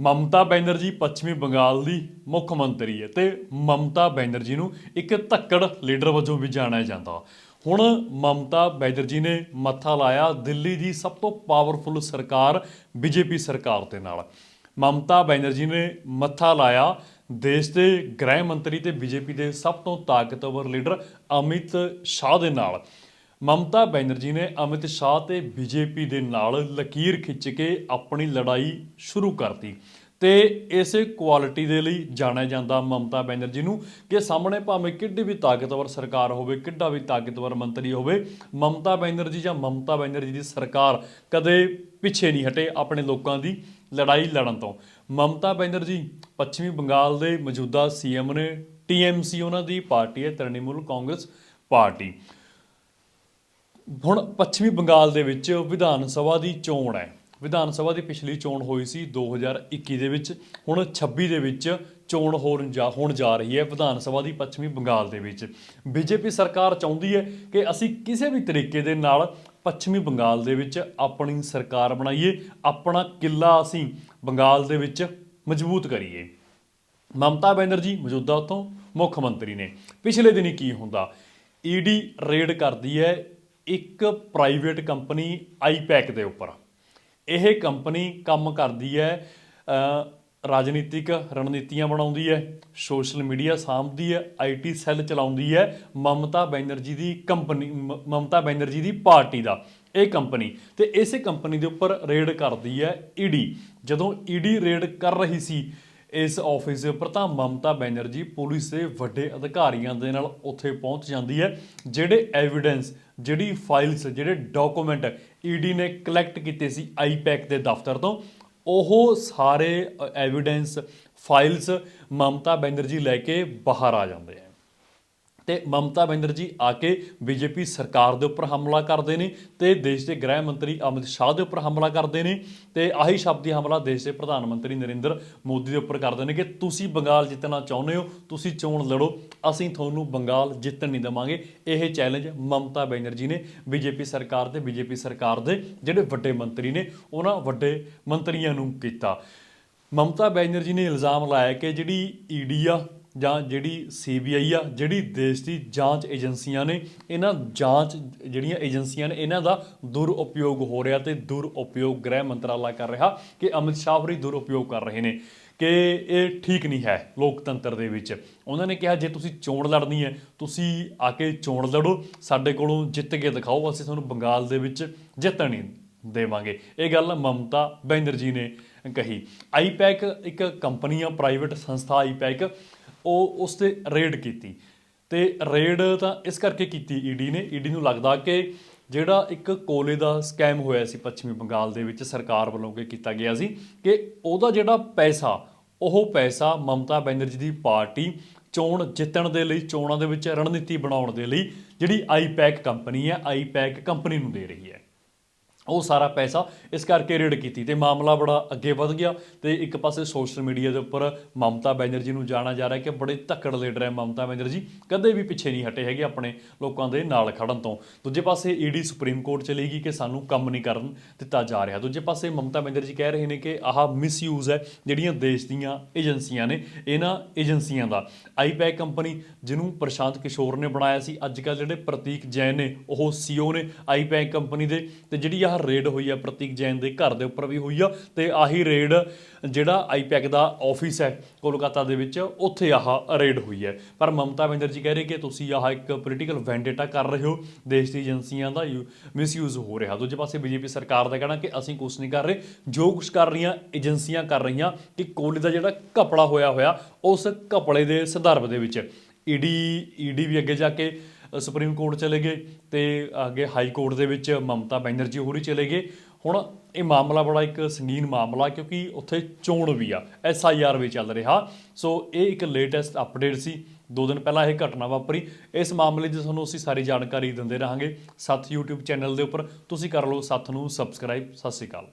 ਮਮਤਾ ਬੈਨਰਜੀ ਪੱਛਮੀ ਬੰਗਾਲ ਦੀ ਮੁੱਖ ਮੰਤਰੀ ਹੈ ਤੇ ਮਮਤਾ ਬੈਨਰਜੀ ਨੂੰ ਇੱਕ ਧੱਕੜ ਲੀਡਰ ਵਜੋਂ ਵੀ ਜਾਣਿਆ ਜਾਂਦਾ। ਹੁਣ ਮਮਤਾ ਬੈਨਰਜੀ ਨੇ ਮੱਥਾ ਲਾਇਆ ਦਿੱਲੀ ਦੀ ਸਭ ਤੋਂ ਪਾਵਰਫੁਲ ਸਰਕਾਰ, ਬੀਜੇਪੀ ਸਰਕਾਰ ਦੇ ਨਾਲ। ਮਮਤਾ ਬੈਨਰਜੀ ਨੇ ਮੱਥਾ ਲਾਇਆ ਦੇਸ਼ ਦੇ ਗ੍ਰਹਿ ਮੰਤਰੀ ਤੇ ਬੀਜੇਪੀ ਦੇ ਸਭ ਤੋਂ ਤਾਕਤਵਰ ਲੀਡਰ ਅਮਿਤ ਸ਼ਾਹ ਦੇ ਨਾਲ। ਮਮਤਾ ਬੈਨਰਜੀ ਨੇ ਅਮਿਤ ਸ਼ਾਹ ਤੇ ਬੀਜੇਪੀ ਦੇ ਨਾਲ ਲਕੀਰ ਖਿੱਚ ਕੇ ਆਪਣੀ ਲੜਾਈ ਸ਼ੁਰੂ ਕਰਤੀ। ਤੇ ਇਸੇ ਕੁਆਲਿਟੀ ਦੇ ਲਈ ਜਾਣਿਆ ਜਾਂਦਾ ਮਮਤਾ ਬੈਨਰਜੀ ਨੂੰ ਕਿ ਸਾਹਮਣੇ ਭਾਵੇਂ ਕਿੱਡੀ ਵੀ ਤਾਕਤਵਰ ਸਰਕਾਰ ਹੋਵੇ, ਕਿੱਡਾ ਵੀ ਤਾਕਤਵਰ ਮੰਤਰੀ ਹੋਵੇ, ਮਮਤਾ ਬੈਨਰਜੀ ਜਾਂ ਮਮਤਾ ਬੈਨਰਜੀ ਦੀ ਸਰਕਾਰ ਕਦੇ ਪਿੱਛੇ ਨਹੀਂ ਹਟੇ ਆਪਣੇ ਲੋਕਾਂ ਦੀ ਲੜਾਈ ਲੜਨ ਤੋਂ। ਮਮਤਾ ਬੈਨਰਜੀ, ਪੱਛਮੀ ਬੰਗਾਲ ਦੇ ਮੌਜੂਦਾ ਸੀਐਮ ਨੇ ਟੀਐਮਸੀ ਉਹਨਾਂ ਦੀ ਪਾਰਟੀ ਹੈ, ਤ੍ਰਿਣਮੂਲ ਕਾਂਗਰਸ ਪਾਰਟੀ। ਹੁਣ ਪੱਛਮੀ ਬੰਗਾਲ ਦੇ ਵਿੱਚ ਵਿਧਾਨ ਸਭਾ ਦੀ ਚੋਣ ਹੈ। ਵਿਧਾਨ ਸਭਾ ਦੀ ਪਿਛਲੀ ਚੋਣ ਹੋਈ ਸੀ 2021 ਦੇ ਵਿੱਚ। ਹੁਣ 26 ਦੇ ਵਿੱਚ ਚੋਣ ਹੋਣ ਜਾ ਹੋਣ ਜਾ ਰਹੀ ਹੈ ਵਿਧਾਨ ਸਭਾ ਦੀ ਪੱਛਮੀ ਬੰਗਾਲ ਦੇ ਵਿੱਚ। ਬੀਜੇਪੀ ਸਰਕਾਰ ਚਾਹੁੰਦੀ ਹੈ ਕਿ ਅਸੀਂ ਕਿਸੇ ਵੀ ਤਰੀਕੇ ਦੇ ਨਾਲ ਪੱਛਮੀ ਬੰਗਾਲ ਦੇ ਵਿੱਚ ਆਪਣੀ ਸਰਕਾਰ ਬਣਾਈਏ, ਆਪਣਾ ਕਿੱਲਾ ਅਸੀਂ ਬੰਗਾਲ ਦੇ ਵਿੱਚ ਮਜ਼ਬੂਤ ਕਰੀਏ। ਮਮਤਾ ਬੈਨਰਜੀ ਮੌਜੂਦਾ ਉਤੋਂ ਮੁੱਖ ਮੰਤਰੀ ਨੇ। ਪਿਛਲੇ ਦਿਨੀ ਕੀ ਹੁੰਦਾ? ਈਡੀ ਰੇਡ ਕਰਦੀ ਹੈ ਇੱਕ ਪ੍ਰਾਈਵੇਟ ਕੰਪਨੀ ਆਈਪੈਕ ਦੇ ਉੱਪਰ। ਇਹ ਕੰਪਨੀ ਕੰਮ ਕਰਦੀ ਹੈ ਰਾਜਨੀਤਿਕ ਰਣਨੀਤੀਆਂ ਬਣਾਉਂਦੀ ਹੈ, ਸੋਸ਼ਲ ਮੀਡੀਆ ਸਾਂਭਦੀ ਹੈ ਆਈਟੀ ਸੈੱਲ ਚਲਾਉਂਦੀ ਹੈ, ਮਮਤਾ ਬੈਨਰਜੀ ਦੀ ਕੰਪਨੀ, ਮ- ਮਮਤਾ ਬੈਨਰਜੀ ਦੀ ਪਾਰਟੀ ਦਾ ਇਹ ਕੰਪਨੀ। ਤੇ ਇਸੇ ਕੰਪਨੀ ਦੇ ਉੱਪਰ ਰੇਡ ਕਰਦੀ ਹੈ ਈਡੀ ਜਦੋਂ ਈਡੀ ਰੇਡ ਕਰ ਰਹੀ ਸੀ ਇਸ ਆਫਿਸ ਦੇ ਉੱਪਰ ਤਾਂ ਮਮਤਾ ਬੈਨਰਜੀ ਪੁਲਿਸ ਦੇ ਵੱਡੇ ਅਧਿਕਾਰੀਆਂ ਦੇ ਨਾਲ ਉੱਥੇ ਪਹੁੰਚ ਜਾਂਦੀ ਹੈ, ਜਿਹੜੇ ਐਵੀਡੈਂਸ ਜਿਹੜੀ ਫਾਈਲਸ ਜਿਹੜੇ ਡਾਕੂਮੈਂਟ ਈਡੀ ਨੇ ਕਲੈਕਟ ਕੀਤੇ ਸੀ ਆਈਪੈਕ ਦੇ ਦਫ਼ਤਰ ਤੋਂ, ਉਹ ਸਾਰੇ ਐਵੀਡੈਂਸ ਫਾਈਲਸ ਮਮਤਾ ਬੈਨਰਜੀ ਲੈ ਕੇ ਬਾਹਰ ਆ ਜਾਂਦੇ ਆ। ਤੇ ਮਮਤਾ ਬੈਨਰਜੀ ਆ ਕੇ ਬੀਜੇਪੀ ਸਰਕਾਰ ਦੇ ਉੱਪਰ ਹਮਲਾ ਕਰਦੇ ਨੇ ਤੇ ਦੇਸ਼ ਦੇ ਗ੍ਰਹਿ ਮੰਤਰੀ ਅਮਿਤ ਸ਼ਾਹ ਦੇ ਉੱਪਰ ਹਮਲਾ ਕਰਦੇ ਨੇ ਤੇ ਆਹੀ ਸ਼ਬਦੀ ਹਮਲਾ ਦੇਸ਼ ਦੇ ਪ੍ਰਧਾਨ ਮੰਤਰੀ ਨਰਿੰਦਰ ਮੋਦੀ ਦੇ ਉੱਪਰ ਕਰਦੇ ਨੇ ਕਿ ਤੁਸੀਂ ਬੰਗਾਲ ਜਿੱਤਣਾ ਚਾਹੁੰਦੇ ਹੋ, ਤੁਸੀਂ ਚੋਣ ਲੜੋ, ਅਸੀਂ ਤੁਹਾਨੂੰ ਬੰਗਾਲ ਜਿੱਤਣ ਨਹੀਂ ਦੇਵਾਂਗੇ। ਇਹ ਚੈਲੰਜ ਮਮਤਾ ਬੈਨਰਜੀ ਨੇ ਬੀਜੇਪੀ ਸਰਕਾਰ ਤੇ ਬੀਜੇਪੀ ਸਰਕਾਰ ਦੇ ਜਿਹੜੇ ਵੱਡੇ ਮੰਤਰੀ ਨੇ, ਉਹਨਾਂ ਵੱਡੇ ਮੰਤਰੀਆਂ ਨੂੰ ਕੀਤਾ। ਮਮਤਾ ਬੈਨਰਜੀ ਨੇ ਇਲਜ਼ਾਮ ਲਾਇਆ ਕਿ ਜਿਹੜੀ ਈਡੀ ਆ ਜਾਂ ਜਿਹੜੀ ਸੀਬੀਆਈ ਆ, ਜਿਹੜੀ ਦੇਸ਼ ਦੀ ਜਾਂਚ ਏਜੰਸੀਆਂ ਨੇ, ਇਹਨਾਂ ਜਾਂਚ ਜਿਹੜੀਆਂ ਏਜੰਸੀਆਂ ਨੇ, ਇਹਨਾਂ ਦਾ ਦੁਰਉਪਯੋਗ ਹੋ ਰਿਹਾ ਤੇ ਦੁਰਉਪਯੋਗ ਗ੍ਰਹਿ ਮੰਤਰਾਲਾ ਕਰ ਰਿਹਾ ਕਿ ਅਮਿਤ ਸ਼ਾਹ ਹੋਰੀ ਦੁਰਉਪਯੋਗ ਕਰ ਰਹੇ ਨੇ ਕਿ ਇਹ ਠੀਕ ਨਹੀਂ ਹੈ ਲੋਕਤੰਤਰ ਦੇ ਵਿੱਚ। ਉਹਨਾਂ ਨੇ ਕਿਹਾ, ਜੇ ਤੁਸੀਂ ਚੋਣ ਲੜਨੀ ਹੈ, ਤੁਸੀਂ ਆ ਕੇ ਚੋਣ ਲੜੋ, ਸਾਡੇ ਕੋਲੋਂ ਜਿੱਤ ਕੇ ਦਿਖਾਓ, ਅਸੀਂ ਤੁਹਾਨੂੰ ਬੰਗਾਲ ਦੇ ਵਿੱਚ ਜਿੱਤਣ ਦੇਵਾਂਗੇ। ਇਹ ਗੱਲ ਮਮਤਾ ਬੈਨਰਜੀ ਨੇ ਕਹੀ। ਆਈਪੈਕ ਇੱਕ ਕੰਪਨੀ ਆ ਪ੍ਰਾਈਵੇਟ ਸੰਸਥਾ ਆਈਪੈਕ। ਉਹ ਉਸ ਤੇ ਰੇਡ ਕੀਤੀ। ਤੇ ਰੇਡ ਤਾਂ ਇਸ ਕਰਕੇ ਕੀਤੀ ਈਡੀ ਨੇ। ਈਡੀ ਨੂੰ ਲੱਗਦਾ ਕਿ ਜਿਹੜਾ ਇੱਕ ਕੋਲੇ ਦਾ ਸਕੈਮ ਹੋਇਆ ਸੀ ਪੱਛਮੀ ਬੰਗਾਲ ਦੇ ਵਿੱਚ ਸਰਕਾਰ ਵੱਲੋਂ ਕਿ ਕੀਤਾ ਗਿਆ ਸੀ ਕਿ ਉਹਦਾ ਜਿਹੜਾ ਪੈਸਾ, ਉਹ ਪੈਸਾ ਮਮਤਾ ਬੈਨਰਜੀ ਦੀ ਪਾਰਟੀ ਚੋਣ ਜਿੱਤਣ ਦੇ ਲਈ, ਚੋਣਾਂ ਦੇ ਵਿੱਚ ਰਣਨੀਤੀ ਬਣਾਉਣ ਦੇ ਲਈ ਜਿਹੜੀ ਆਈਪੈਕ ਕੰਪਨੀ ਹੈ ਆਈਪੈਕ ਕੰਪਨੀ ਨੂੰ ਦੇ ਰਹੀ ਹੈ। ਉਹ ਸਾਰਾ ਪੈਸਾ ਇਸ ਕਰਕੇ ਰੇਡ ਕੀਤੀ ਤੇ ਮਾਮਲਾ ਬੜਾ ਅੱਗੇ ਵਧ ਗਿਆ ਤੇ ਇੱਕ ਪਾਸੇ ਸੋਸ਼ਲ ਮੀਡੀਆ ਦੇ ਉੱਪਰ ਮਮਤਾ ਬੈਨਰਜੀ ਨੂੰ ਜਾਣਾ ਜਾ ਰਿਹਾ ਕਿ ਬੜੇ ਧੱਕੜ ਲੀਡਰ ਹੈ ਮਮਤਾ ਬੈਨਰਜੀ, ਕਦੇ ਵੀ ਪਿੱਛੇ ਨਹੀਂ ਹਟੇ ਹੈਗੇ ਆਪਣੇ ਲੋਕਾਂ ਦੇ ਨਾਲ ਖੜਨ ਤੋਂ। ਦੂਜੇ ਪਾਸੇ ਈਡੀ ਸੁਪਰੀਮ ਕੋਰਟ ਚਲੀ ਗਈ ਕਿ ਸਾਨੂੰ ਕੰਮ ਨਹੀਂ ਕਰਨ ਦਿੱਤਾ ਜਾ ਰਿਹਾ। ਦੂਜੇ ਪਾਸੇ ਮਮਤਾ ਬੈਨਰਜੀ ਕਹਿ ਰਹੇ ਨੇ ਕਿ ਆਹ ਮਿਸਯੂਜ਼ ਹੈ ਜਿਹੜੀਆਂ ਦੇਸ਼ ਦੀਆਂ ਏਜੰਸੀਆਂ ਨੇ, ਇਹਨਾਂ ਏਜੰਸੀਆਂ ਦਾ। ਆਈਪੈਕ ਕੰਪਨੀ ਜਿਹਨੂੰ ਪ੍ਰਸ਼ਾਂਤ ਕਿਸ਼ੋਰ ਨੇ ਬਣਾਇਆ ਸੀ, ਅੱਜ ਕੱਲ੍ਹ ਜਿਹੜੇ ਪ੍ਰਤੀਕ ਜੈਨ ਨੇ, ਉਹ ਸੀਓ ਨੇ ਆਈਪੈਕ ਕੰਪਨੀ ਦੇ, ਤੇ ਜਿਹੜੀ ਆਹ ਰੇਡ ਹੋਈ ਆ ਪ੍ਰਤੀਕ ਜੈਨ ਦੇ ਘਰ ਦੇ ਉੱਪਰ ਵੀ ਹੋਈ ਆ ਤੇ ਆਹੀ ਰੇਡ ਜਿਹੜਾ ਆਈਪੈਕ ਦਾ ਆਫਿਸ ਹੈ ਕੋਲਕਾਤਾ ਦੇ ਵਿੱਚ, ਉੱਥੇ ਆਹ ਰੇਡ ਹੋਈ ਹੈ। ਪਰ ਮਮਤਾ ਬੈਨਰਜੀ ਕਹਿ ਰਹੀ ਕਿ ਤੁਸੀਂ ਆਹ ਇੱਕ ਪੋਲੀਟੀਕਲ ਵੈਂਡੇਟਾ ਕਰ ਰਹੇ ਹੋ, ਦੇਸ਼ ਦੀ ਏਜੰਸੀਆਂ ਦਾ ਮਿਸਯੂਜ਼ ਹੋ ਰਿਹਾ। ਦੂਜੇ ਪਾਸੇ ਬੀਜੇਪੀ ਸਰਕਾਰ ਦਾ ਕਹਿਣਾ ਕਿ ਅਸੀਂ ਕੁਝ ਨਹੀਂ ਕਰ ਰਹੇ। ਜੋ ਕੁਝ ਕਰ ਰਹੀਆਂ, ਏਜੰਸੀਆਂ ਕਰ ਰਹੀਆਂ ਕਿ ਕੋਲੇ ਦਾ ਜਿਹੜਾ ਕਪੜਾ ਹੋਇਆ ਹੋਇਆ, ਉਸ ਕਪੜੇ ਦੇ ਸੰਦਰਭ ਦੇ ਵਿੱਚ। ਈਡੀ ਈਡੀ ਵੀ ਅੱਗੇ ਜਾ ਕੇ ਸੁਪਰੀਮ ਕੋਰਟ ਚਲੇ ਗਏ ਤੇ ਅੱਗੇ ਹਾਈ ਕੋਰਟ ਦੇ ਵਿੱਚ ਮਮਤਾ ਬੈਨਰਜੀ ਹੋਰੀ ਚਲੇ ਗਏ। ਹੁਣ ਇਹ ਮਾਮਲਾ ਬੜਾ ਇੱਕ ਸੰਗੀਨ ਮਾਮਲਾ ਕਿਉਂਕਿ ਉੱਥੇ ਚੋਣ ਵੀ ਆ ਐਸ ਆਈ ਆਰ ਵੀ ਚੱਲ ਰਿਹਾ। ਸੋ ਇਹ ਇੱਕ ਲੇਟੈਸਟ ਅਪਡੇਟ ਸੀ। ਦੋ ਦਿਨ ਪਹਿਲਾਂ ਇਹ ਘਟਨਾ ਵਾਪਰੀ। ਇਸ ਮਾਮਲੇ ਦੀ ਤੁਹਾਨੂੰ ਅਸੀਂ ਸਾਰੀ ਜਾਣਕਾਰੀ ਦਿੰਦੇ ਰਹਾਂਗੇ। ਸੱਤ YouTube ਚੈਨਲ ਦੇ ਉੱਪਰ ਤੁਸੀਂ ਕਰ ਲਓ, ਸੱਤ ਨੂੰ ਸਬਸਕ੍ਰਾਈਬ ਸਤਿ ਸ਼੍ਰੀ ਅਕਾਲ।